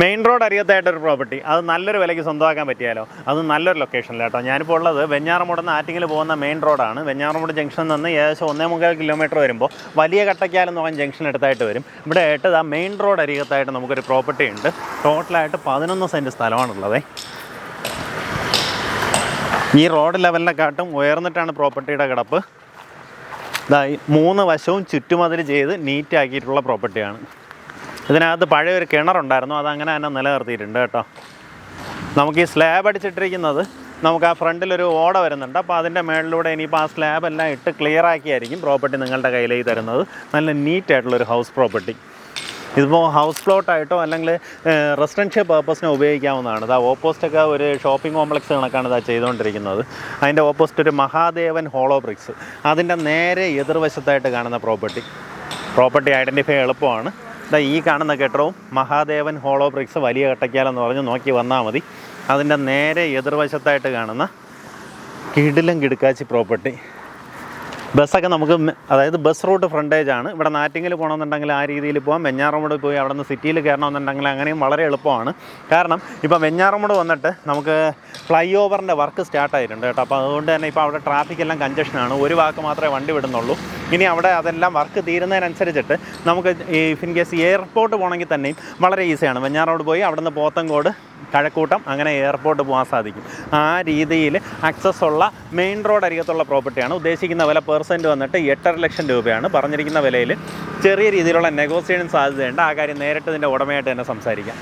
Main road അരികത്തായിട്ടൊരു property. അത് നല്ലൊരു വിലയ്ക്ക് സ്വന്തമാക്കാൻ പറ്റിയാലോ? അത് നല്ലൊരു ലൊക്കേഷനിൽ കേട്ടോ. ഞാനിപ്പോൾ ഉള്ളത് വെഞ്ഞാറമൂട് നിന്ന് ആറ്റിങ്ങിൽ പോകുന്ന മെയിൻ റോഡാണ് വെഞ്ഞാറമൂട് ജംഗ്ഷനിൽ നിന്ന് ഏകദേശം ഒന്നേ മുക്കാൽ കിലോമീറ്റർ വരുമ്പോൾ വലിയ കട്ടയ്ക്കാലം എന്ന് പറഞ്ഞ ജംഗ്ഷൻ എടുത്തായിട്ട് വരും. ഇവിടെ ആയിട്ട് ആ മെയിൻ റോഡ് അരികത്തായിട്ട് നമുക്കൊരു പ്രോപ്പർട്ടി ഉണ്ട്. ടോട്ടലായിട്ട് പതിനൊന്ന് സെന്റ് സ്ഥലമാണുള്ളത്. ഈ റോഡ് ലെവലിനെക്കാട്ടും ഉയർന്നിട്ടാണ് പ്രോപ്പർട്ടിയുടെ കിടപ്പ്. ഇതായി മൂന്ന് വശവും ചുറ്റുമതിൽ ചെയ്ത് നീറ്റാക്കിയിട്ടുള്ള പ്രോപ്പർട്ടിയാണ് ഇതിനകത്ത് പഴയ ഒരു കിണറുണ്ടായിരുന്നു. അതങ്ങനെ തന്നെ നിലനിർത്തിയിട്ടുണ്ട് കേട്ടോ. നമുക്ക് ഈ സ്ലാബ് അടിച്ചിട്ടിരിക്കുന്നത് നമുക്ക് ആ ഫ്രണ്ടിലൊരു ഓട വരുന്നുണ്ട്. അപ്പോൾ അതിന്റെ മേളിലൂടെ ഇനിയിപ്പോൾ ആ സ്ലാബ് എല്ലാം ഇട്ട് ക്ലിയർ ആക്കിയായിരിക്കും പ്രോപ്പർട്ടി നിങ്ങളുടെ കയ്യിലേക്ക് തരുന്നത്. നല്ല നീറ്റായിട്ടുള്ളൊരു ഹൗസ് പ്രോപ്പർട്ടി ഇതിപ്പോൾ ഹൗസ് പ്ലോട്ടായിട്ടോ അല്ലെങ്കിൽ റെസിഡൻഷ്യൽ പർപ്പസിന് ഉപയോഗിക്കാവുന്നതാണ്. ഇതാ ഓപ്പോസിറ്റൊക്കെ ഒരു ഷോപ്പിംഗ് കോംപ്ലക്സ് കണക്കാണ് ഇതാ ചെയ്തുകൊണ്ടിരിക്കുന്നത്. അതിന്റെ ഓപ്പോസിറ്റ് ഒരു മഹാദേവൻ ഹോളോ ബ്രിക്സ് അതിന്റെ നേരെ എതിർവശത്തായിട്ട് കാണുന്ന പ്രോപ്പർട്ടി പ്രോപ്പർട്ടി ഐഡന്റിഫൈ എളുപ്പമാണ്. ഇതാ ഈ കാണുന്ന കെട്ടിടവും മഹാദേവൻ ഹോളോ ബ്രിക്സ് വലിയ കട്ടയ്ക്കാലെന്ന് പറഞ്ഞ് നോക്കി വന്നാൽ മതി. അതിന്റെ നേരെ എതിർവശത്തായിട്ട് കാണുന്ന കിടിലം കിടുക്കാച്ചി പ്രോപ്പർട്ടി ബസ്സൊക്കെ നമുക്ക് അതായത് ബസ് റൂട്ട് ഫ്രണ്ടേജ് ആണ്. ഇവിടെ നാറ്റിങ്ങിൽ പോകണമെന്നുണ്ടെങ്കിൽ ആ രീതിയിൽ പോകാം വെഞ്ഞാറമൂട് പോയി അവിടെ നിന്ന് സിറ്റിയിൽ കയറണമെന്നുണ്ടെങ്കിൽ അങ്ങനെയും വളരെ എളുപ്പമാണ്. കാരണം ഇപ്പോൾ വെഞ്ഞാറമൂട് വന്നിട്ട് നമുക്ക് ഫ്ലൈ ഓവറിന്റെ വർക്ക് സ്റ്റാർട്ട് ആയിട്ടുണ്ട് കേട്ടോ. അപ്പോൾ അതുകൊണ്ട് തന്നെ ഇപ്പോൾ അവിടെ ട്രാഫിക് എല്ലാം കഞ്ചക്ഷനാണ് ഒരു വാക്ക് മാത്രമേ വണ്ടി വിടുന്നുള്ളൂ. ഇനി അവിടെ അതെല്ലാം വർക്ക് തീരുന്നതിനനുസരിച്ചിട്ട് നമുക്ക് ഈ ഇൻ കേസ് എയർപോർട്ട് പോകണമെങ്കിൽ തന്നെയും വളരെ ഈസിയാണ് വെഞ്ഞാറോട് പോയി അവിടെ നിന്ന് പോത്തങ്കോട് കഴക്കൂട്ടം അങ്ങനെ എയർപോർട്ട് പോകാൻ സാധിക്കും. ആ രീതിയിൽ ആക്സസ് ഉള്ള മെയിൻ റോഡ് അരികത്തുള്ള പ്രോപ്പർട്ടിയാണ് ഉദ്ദേശിക്കുന്ന വില പെർസെന്റ് വന്നിട്ട് എട്ടര ലക്ഷം രൂപയാണ്. പറഞ്ഞിരിക്കുന്ന വിലയിൽ ചെറിയ രീതിയിലുള്ള നെഗോസിയേഷൻ സാധ്യതയുണ്ട്. ആ കാര്യം നേരിട്ട് ഇതിന്റെ ഉടമയായിട്ട് തന്നെ സംസാരിക്കാം.